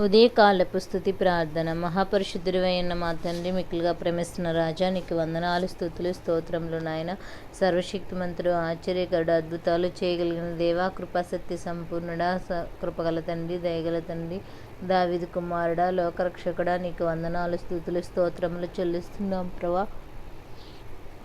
ఉదయకాలపు స్థుతి ప్రార్థన. మహాపరిశుద్ధుడైన మా తండ్రి మిక్కులుగా ప్రేమిస్తున్న రాజా నీకు వందనాలు స్థుతులు స్తోత్రములు నాయన. సర్వశక్తిమంతుడు ఆశ్చర్యకరుడు అద్భుతాలు చేయగలిగిన దేవా కృపాశక్తి సంపూర్ణుడా స కృపగల తండ్రి దయగల తండ్రి దావిది కుమారుడా లోకరక్షకుడా నీకు వందనాలు స్థుతులు స్తోత్రములు చెల్లిస్తున్నాం ప్రభా.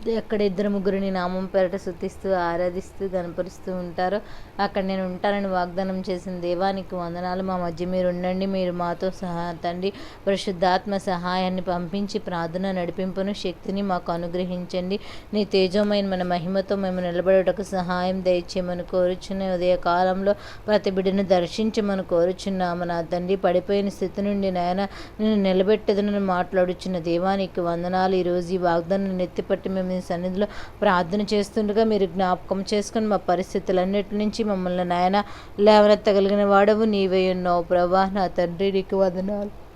ఎక్కడ ఇద్దరు ముగ్గురిని నామం పేరట శుద్ధిస్తూ ఆరాధిస్తూ గనపరుస్తూ ఉంటారో అక్కడ నేను ఉంటానని వాగ్దానం చేసిన దేవానికి వందనాలు. మా మధ్య మీరు ఉండండి మీరు మాతో సహా తండ్రి పరిశుద్ధాత్మ సహాయాన్ని పంపించి ప్రార్థన నడిపింపును శక్తిని మాకు అనుగ్రహించండి. నీ తేజోమైన మన మహిమతో మేము నిలబడుటకు సహాయం దయచేయమని కోరుచున్న ఉదయ కాలంలో ప్రతి బిడ్డను దర్శించమని కోరుచున్నాము. నా తండ్రి పడిపోయిన స్థితి నుండి నాయన నేను నిలబెట్టదని మాట్లాడుచున్న దేవానికి వందనాలు. ఈరోజు ఈ వాగ్దానం నెత్తిపట్టి మేము నీ సన్నిధిలో ప్రార్థన చేస్తుండగా మీరు జ్ఞాపకం చేసుకుని మా పరిస్థితులన్నిటి నుంచి మమ్మల్ని నాయన లేవనెత్తగలిగిన వాడవు. నీవే ఉన్నావు ప్రభా. నా తండ్రి నీకు వదనాలు.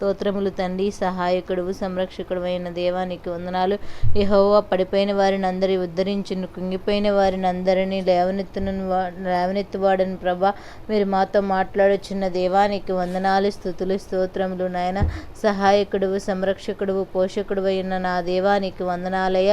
స్తోత్రములు తండ్రి సహాయకుడు సంరక్షకుడు అయిన దేవానికి వందనాలు. యెహోవా పడిపోయిన వారిని అందరి ఉద్ధరించును. కుంగిపోయిన వారిని అందరినీ లేవనెత్తున లేవనెత్తువాడని ప్రభా మీరు మాతో మాట్లాడుచున్న దేవానికి వందనాలు స్థుతులు స్తోత్రములు నాయన. సహాయకుడు సంరక్షకుడు పోషకుడు అయిన నా దేవానికి వందనాలయ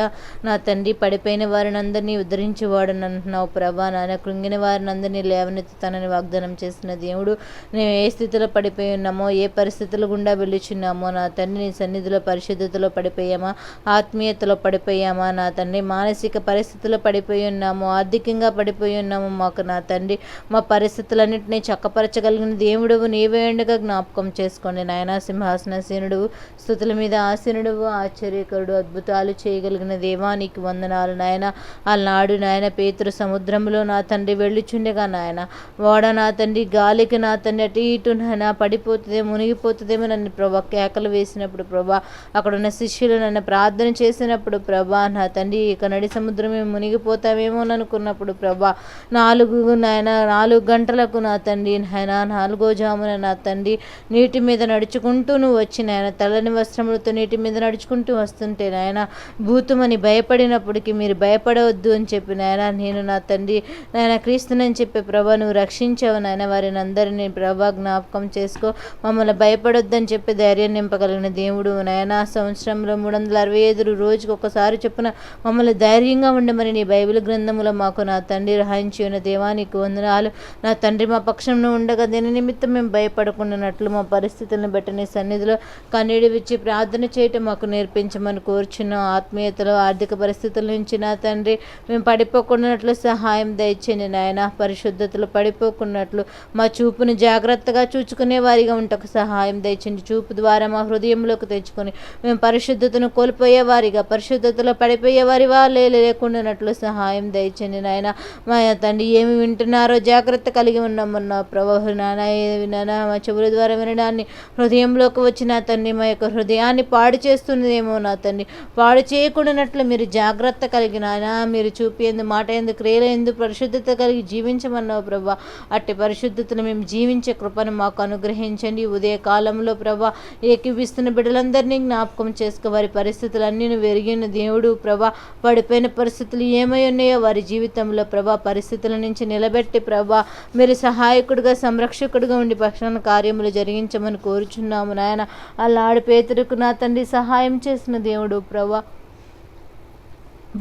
నా తండ్రి పడిపోయిన వారిని అందరినీ ఉద్ధరించేవాడని అంటున్నావు ప్రభా. నాయన కృంగిన వారిని అందరినీ లేవనెత్తుతానని వాగ్దానం చేసిన దేవుడు మేము ఏ స్థితిలో పడిపోయి ఉన్నామో ఏ పరిస్థితులు గుండా వెళ్ళుచున్నామో నా తండ్రి నీ సన్నిధిలో పరిశుద్ధతలో పడిపోయామా? ఆత్మీయతలో పడిపోయామా? నా తండ్రి మానసిక పరిస్థితుల్లో పడిపోయి ఉన్నాము. ఆర్థికంగా పడిపోయి ఉన్నాము. మాకు నా తండ్రి మా పరిస్థితులన్నింటినీ చక్కపరచగలిగిన దేవుడువు నీవే ఉండగా జ్ఞాపకం చేసుకోండి. నాయన సింహాసనసీనుడు స్థుతుల మీద ఆసీనుడు ఆశ్చర్యకరుడు అద్భుతాలు చేయగలిగిన దేవానికి వందనాలు నాయన. ఆనాడు నాయన పేతురు సముద్రంలో నా తండ్రి వెళ్ళిచుండగా నాయన. వాడ నా తండ్రి గాలికి నా తండ్రి అటు ఇటు నాయన. పడిపోతుందే మునిగిపోతుందేమో నన్ను ప్రభా కేకలు వేసినప్పుడు ప్రభా అక్కడ ఉన్న శిష్యులు నన్ను ప్రార్థన చేసినప్పుడు ప్రభా నా తండ్రి ఇక నడి సముద్రమే మునిగిపోతామేమో అనుకున్నప్పుడు ప్రభా నాలుగు నాయన నాలుగు గంటలకు నా తండ్రి నాయన నాలుగో జామున నా తండ్రి నీటి మీద నడుచుకుంటూ నువ్వు వచ్చి నాయన వస్త్రములతో నీటి మీద నడుచుకుంటూ వస్తుంటే నాయన భూతమని భయపడినప్పటికీ మీరు భయపడవద్దు అని చెప్పి నాయన నేను నా తండ్రి నాయన క్రీస్తునని చెప్పే ప్రభా నువ్వు రక్షించావు నాయన వారిని అందరినీ ప్రభా జ్ఞాపకం చేసుకో మమ్మల్ని భయపడొద్దని చెప్పి చెప్పి ధైర్యం నింపగలిగిన దేవుడు. నాయనా సంవత్సరంలో మూడు వందల అరవై ఐదు రోజుకి ఒకసారి చొప్పున మమ్మల్ని ధైర్యంగా ఉండమని నీ బైబిల్ గ్రంథములో మాకు నా తండ్రి రహాయించి ఉన్న దేవానికి వందనాలు. నా తండ్రి మా పక్షంలో ఉండగా దీని నిమిత్తం మేము భయపడకుండానట్లు మా పరిస్థితులను బట్టి నీ సన్నిధిలో కన్నీడి విచ్చి ప్రార్థన చేయటం మాకు నేర్పించమని కోరుచున్న. ఆత్మీయతలో ఆర్థిక పరిస్థితుల నుంచి నా తండ్రి మేము పడిపోకున్నట్లు సహాయం దయచేయండి నాయన. పరిశుద్ధతలు పడిపోకున్నట్లు మా చూపును జాగ్రత్తగా చూచుకునే వారిగా ఉంటకు సహాయం దయచండి చూపు ద్వారా మా హృదయంలోకి తెచ్చుకొని మేము పరిశుద్ధతను కోల్పోయే వారిగా పరిశుద్ధతలో పడిపోయే వారి వాళ్ళే లేకుండానట్లు సహాయం దయచండి నాయన. మా తండ్రి ఏమి వింటున్నారో జాగ్రత్త కలిగి ఉన్నామన్న ప్రభు నాన్న ఏవి నాన్న మా చెవుల ద్వారా వినడాన్ని హృదయంలోకి వచ్చిన తండ్రి మా యొక్క హృదయాన్ని పాడు చేస్తున్నదేమో నా తండ్రి. పాడు చేయకుండానట్లు మీరు జాగ్రత్త కలిగిన మీరు చూపేందు మాట ఎందు క్రియల ఎందు పరిశుద్ధత కలిగి జీవించమన్నావు ప్రభా. అట్టి పరిశుద్ధతను మేము జీవించే కృపను మాకు అనుగ్రహించండి. ఉదయ కాలంలో ప్రభా. ఏకీవిస్తున్న బిడ్డలందరినీ జ్ఞాపకం చేసుకో. వారి పరిస్థితులన్నీ వెరిగిన దేవుడు ప్రభా. పడిపోయిన పరిస్థితులు ఏమై ఉన్నాయో వారి జీవితంలో ప్రభా. పరిస్థితుల నుంచి నిలబెట్టి ప్రభా. మీరు సహాయకుడిగా సంరక్షకుడిగా ఉండి పక్షాన కార్యములు జరిగించమని కోరుచున్నాము నాయన. అలా పేతురుకు నా తండ్రి సహాయం చేసిన దేవుడు ప్రభా.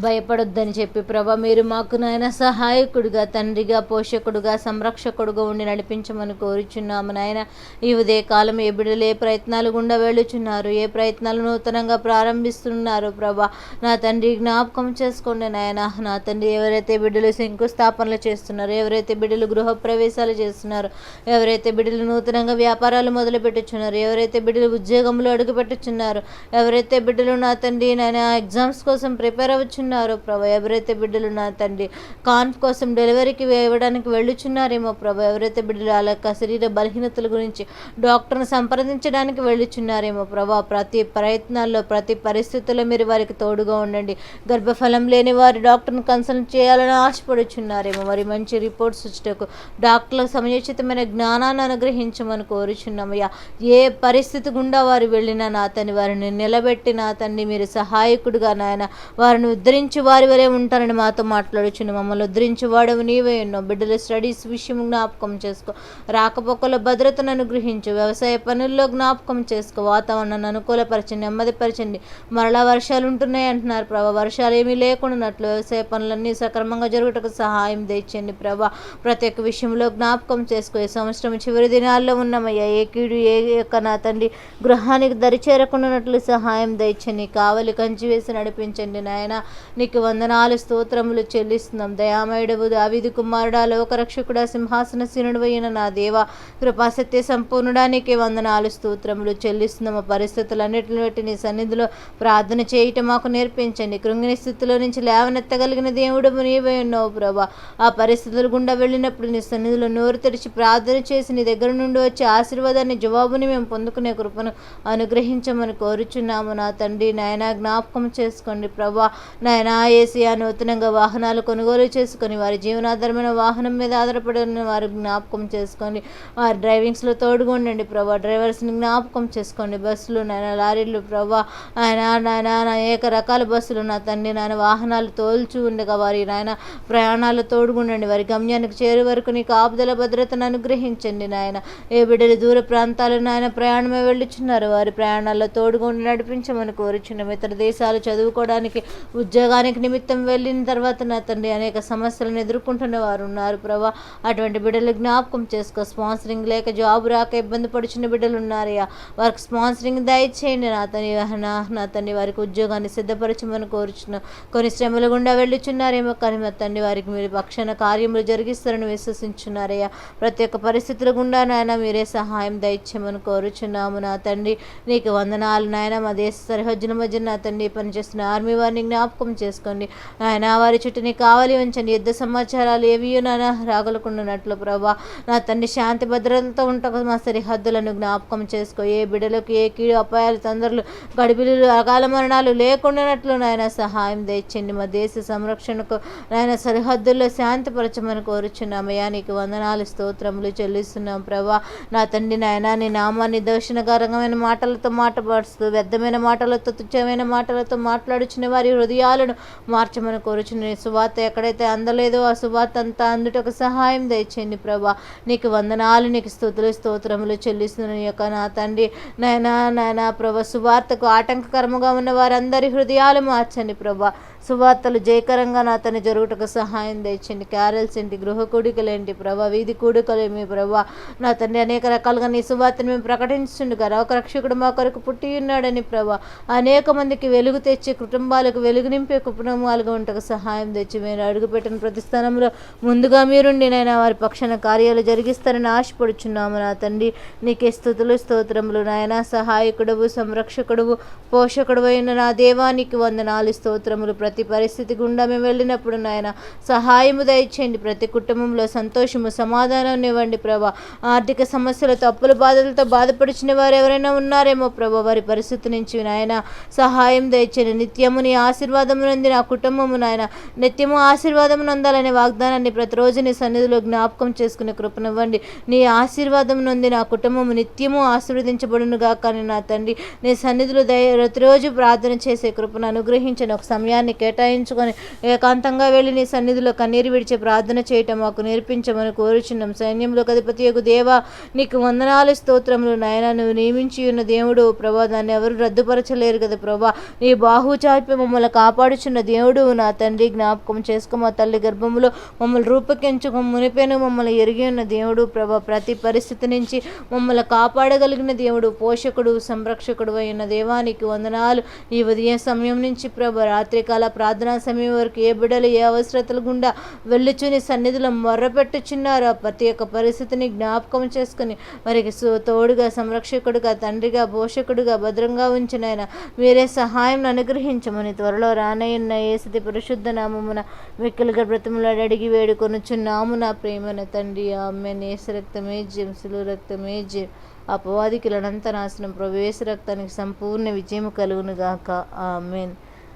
భయపడొద్దని చెప్పి ప్రభా మీరు మాకు నాయన సహాయకుడిగా తండ్రిగా పోషకుడుగా సంరక్షకుడుగా ఉండి నడిపించమని కోరుచున్నాము నాయన. ఈ ఉదయ కాలం ఏ బిడ్డలు ఏ ప్రయత్నాలు గుండా వెళ్ళుచున్నారు ఏ ప్రయత్నాలు నూతనంగా ప్రారంభిస్తున్నారు ప్రభా. నా తండ్రి జ్ఞాపకం చేసుకోండి నాయన. నా తండ్రి ఎవరైతే బిడ్డలు శంకుస్థాపనలు చేస్తున్నారో ఎవరైతే బిడ్డలు గృహప్రవేశాలు చేస్తున్నారో ఎవరైతే బిడ్డలు నూతనంగా వ్యాపారాలు మొదలు పెట్టుచున్నారు ఎవరైతే బిడ్డలు ఉద్యోగంలో అడుగు పెట్టుచున్నారు ఎవరైతే బిడ్డలు నా తండ్రి నాయన ఎగ్జామ్స్ కోసం ప్రిపేర్ అవ్వచ్చున్నారో ప్రభా ఎవరైతే బిడ్డలు నా తండ్రి కాన్ఫ్ కోసం డెలివరీకి వేయడానికి వెళ్ళుచున్నారేమో ప్రభా ఎవరైతే బిడ్డలు వాళ్ళ యొక్క శరీర బలహీనతల గురించి డాక్టర్ని సంప్రదించడానికి వెళ్ళుచున్నారేమో ప్రభా ప్రతి ప్రయత్నాల్లో ప్రతి పరిస్థితుల్లో మీరు వారికి తోడుగా ఉండండి. గర్భఫలం లేని వారి డాక్టర్ని కన్సల్ట్ చేయాలని ఆశపడుచున్నారేమో. మరి మంచి రిపోర్ట్స్ వచ్చేటకు డాక్టర్లకు సమయోచితమైన జ్ఞానాన్ని అనుగ్రహించమని కోరుచున్నామయ్యా ఏ పరిస్థితి గుండా వారు వెళ్ళినా నా తండ్రి వారిని నిలబెట్టిన తండ్రి మీరు సహాయకుడుగా నాయన వారిని ఉద్ధరించి వారి వరే ఉంటారని మాతో మాట్లాడుచుని మమ్మల్ని ఉద్ధరించేవాడవు నీవే ఎన్నో బిడ్డల స్టడీస్ విషయం జ్ఞాపకం చేసుకో. రాకపోకల భద్రతను అనుగ్రహించు. వ్యవసాయ పనుల్లో జ్ఞాపకం చేసుకో. వాతావరణాన్ని అనుకూలపరచండి నెమ్మదిపరచండి. మరలా వర్షాలు ఉంటున్నాయి అంటున్నారు ప్రభా. వర్షాలు ఏమీ లేకుండానట్లు వ్యవసాయ పనులన్నీ సక్రమంగా జరుగుటకు సహాయం తెచ్చండి ప్రభా. ప్రతి ఒక్క విషయంలో జ్ఞాపకం చేసుకో. ఈ సంవత్సరం చివరి దినాల్లో ఉన్నామయ్యా. ఏ కీడు ఏ యొక్క నా తండ్రి గృహానికి దరిచేరకుండానట్లు సహాయం దయచండి కావలి కంచి వేసి నడిపించండి నాయన. నీకు వందనాలు స్తోత్రములు చెల్లిస్తున్నాం. దయామయుడవు దావిది కుమారుడా లోకరక్షకుడా సింహాసనసీనుడు అయిన నా దేవ కృపాసత్య సంపూర్ణుడా నీకే వందనాలు స్తోత్రములు చెల్లిస్తున్నాము. పరిస్థితులన్నిటిని బట్టి నీ సన్నిధిలో ప్రార్థన చేయటం మాకు నేర్పించండి. కృంగిని స్థితిలో నుంచి లేవనెత్తగలిగిన దేవుడు నీవే ఉన్నావు ప్రభా. ఆ పరిస్థితుల గుండా వెళ్ళినప్పుడు నీ సన్నిధిలో నోరు తెరిచి ప్రార్థన చేసి నీ దగ్గర నుండి వచ్చే ఆశీర్వాదాన్ని జవాబుని మేము పొందుకునే కృపను అనుగ్రహించమని కోరుచున్నాము. నా తండ్రి నాయన జ్ఞాపకం చేసుకోండి ప్రభా. నాయన ఏసియా నూతనంగా వాహనాలు కొనుగోలు చేసుకొని వారి జీవనాధారమైన వాహనం మీద ఆధారపడిన వారు జ్ఞాపకం చేసుకోండి. వారి డ్రైవింగ్స్లో తోడుగుండండి ప్రభా. డ్రైవర్స్ని జ్ఞాపకం చేసుకోండి. బస్సులు నాయన లారీలు ప్రభా. ఆయన నాయన అనేక రకాల బస్సులు నా తండ్రి నాయన వాహనాలు తోల్చి ఉండగా వారి నాయన ప్రయాణాలు తోడుగుండండి వారి గమ్యానికి చేరే వరకు నీకు ఆపుదల భద్రతను అనుగ్రహించండి నాయన. ఏ బిడ్డలు దూర ప్రాంతాలు నాయన ప్రయాణమే వెళ్ళుచున్నారు. వారి ప్రయాణాల్లో తోడుగుండి నడిపించమని కోరుచున్నాం. ఇతర దేశాలు చదువుకోవడానికి ఉద్యోగానికి నిమిత్తం వెళ్ళిన తర్వాత నా తండ్రి అనేక సమస్యలను ఎదుర్కొంటున్న వారు ఉన్నారు ప్రభా. అటువంటి బిడ్డలు జ్ఞాపకం చేసుకో. స్పాన్సరింగ్ లేక జాబ్ రాక ఇబ్బంది పడుచున్న బిడ్డలు ఉన్నారయ్యా. వారికి స్పాన్సరింగ్ దయచేయండి. నా తని నా తండ్రి వారికి ఉద్యోగాన్ని సిద్ధపరచమని కోరుచున్నాం కొన్ని శ్రమలు గుండా వెళ్ళుచున్నారేమో కానీ మా తండ్రి వారికి మీరు పక్షాన కార్యములు జరిగిస్తారని విశ్వసించున్నారయ్యా. ప్రతి ఒక్క పరిస్థితుల గుండా నాయన మీరే సహాయం దయచేయమని కోరుచున్నాము నా తండ్రి. నీకు వందనాలు నాయన. మా దేశ సరిహద్దుల మధ్య నా తండ్రి పనిచేస్తున్న ఆర్మీ వారిని జ్ఞాపకం చేసుకోండి. నాయన వారి చుట్టూని కావలి కావాలి ఉంచండి. యుద్ధ సమాచారాలు ఏవియో నానా రాగలకుండానట్లు ప్రభా. నా తండ్రి శాంతి భద్రతలతో ఉంటకు మా సరిహద్దులను జ్ఞాపకం చేసుకో. ఏ బిడలకు ఏ కీడు అపాయాలు తొందరలు గడిపిలు అకాల మరణాలు లేకుండానట్లు నాయన సహాయం తెచ్చండి మా దేశ సంరక్షణకు నాయన సరిహద్దుల్లో శాంతిపరచమని కోరుచున్నామయ్యా నీకు వందనాలు స్తోత్రములు చెల్లిస్తున్నాం ప్రభా. నా తండ్రి నాయన నీ నామాన్ని దర్శనకరంగమైన మాటలతో మాటపరుస్తూ వ్యర్థమైన మాటలతో తుచ్చమైన మాటలతో మాట్లాడుచున్న వారి హృదయాలను మార్చమని కోరుచున్న సువార్త ఎక్కడైతే అందలేదో ఆ సువార్త అంతా అందుటకు సహాయం దయచేయండి ప్రభా. నీకు వందనాలు నీకు స్థుతులు స్తోత్రములు చెల్లిస్తున్న యొక్క నా తండ్రి. నాయనా నాయనా ప్రభా సువార్తకు ఆటంకకరముగా ఉన్న వారందరి హృదయాలు మార్చండి ప్రభా. సువార్తలు జయకరంగా నా తన జరుగుటకు సహాయం తెచ్చండి క్యారల్స్ ఏంటి? గృహ కూడికలేంటి ప్రభా వీధి కూడికలేమి ప్రభా నా తండ్రి అనేక రకాలుగా నీ సువార్తను మేము ప్రకటించుండగా ఒక రక్షకుడు మా కొరకు పుట్టి ఉన్నాడని ప్రభా అనేక మందికి వెలుగు తెచ్చి కుటుంబాలకు వెలుగు నింపే కుటుంబాలుగా ఉంటకు సహాయం తెచ్చి మీరు అడుగుపెట్టిన ప్రతి స్థానంలో ముందుగా మీరుండి నైనా వారి పక్షాన కార్యాలు జరిగిస్తారని ఆశపడుచున్నాము నా తండ్రి. నీకే స్థుతులు స్తోత్రములు నాయన. సహాయకుడవు సంరక్షకుడువు పోషకుడు అయిన నా దేవానికి వందనాలు స్తోత్రములు ప్రతి ప్రతి పరిస్థితి గుండా మేము వెళ్ళినప్పుడు నాయన సహాయము దయచేయండి. ప్రతి కుటుంబంలో సంతోషము సమాధానం ఇవ్వండి ప్రభా. ఆర్థిక సమస్యలతో అప్పుల బాధలతో బాధపడిచిన వారు ఎవరైనా ఉన్నారేమో ప్రభా. వారి పరిస్థితి నుంచి నాయన సహాయం దయచేయండి. నిత్యము నీ ఆశీర్వాదము నుండి నా కుటుంబము నాయన నిత్యము ఆశీర్వాదము నందాలనే వాగ్దానాన్ని ప్రతిరోజు నీ సన్నిధిలో జ్ఞాపకం చేసుకునే కృపనివ్వండి. నీ ఆశీర్వాదం నుండి నా కుటుంబము నిత్యము ఆశీర్వదించబడును కానీ నా తండ్రి నీ సన్నిధిలో దయ ప్రతిరోజు ప్రార్థన చేసే కృపను అనుగ్రహించిన ఒక సమయాన్ని కేటాయించుకొని ఏకాంతంగా వెళ్ళి నీ సన్నిధిలో కన్నీరు విడిచే ప్రార్థన చేయటం మాకు నేర్పించమని కోరుచున్నాం. సైన్యంలో అధిపతి యొక్క దేవా నీకు వందనాలు స్తోత్రములు నాయన. నువ్వు నియమించి ఉన్న దేవుడు ప్రభా దాన్ని ఎవరు రద్దుపరచలేరు కదా ప్రభా. నీ బాహు చాపి మమ్మల్ని కాపాడుచున్న దేవుడు నా తండ్రి. జ్ఞాపకం చేసుకో మా తల్లి గర్భములో మమ్మల్ని రూపకించుకు మునిపేను మమ్మల్ని ఎరిగి ఉన్న దేవుడు ప్రభా. ప్రతి పరిస్థితి నుంచి మమ్మల్ని కాపాడగలిగిన దేవుడు పోషకుడు సంరక్షకుడు అయిన దేవానికి వందనాలు. ఈ ఉదయం సమయం నుంచి ప్రభ రాత్రికాల ప్రార్థనా సమయం వరకు ఏ బిడ్డలు ఏ అవసరతలు గుండా వెళ్ళుచుని సన్నిధిలో మొర్రపెట్టుచున్నారో ప్రతి ఒక్క పరిస్థితిని జ్ఞాపకం చేసుకుని వారికి తోడుగా సంరక్షకుడుగా తండ్రిగా పోషకుడుగా భద్రంగా ఉంచినైనా మీరే సహాయం అనుగ్రహించమని త్వరలో రానయ్యన్న ఏసతి పరిశుద్ధ నామమున మిక్కలుగా బ్రతములాడి అడిగి వేడుకొనుచున్నాము నా ప్రేమన తండ్రి. ఆమె నేస రక్తమే జంసులు రక్తమే జం అపవాదికి లనంత నాశనం ప్రవేశ రక్తానికి సంపూర్ణ విజయం కలుగునుగాక. ఆమెన్.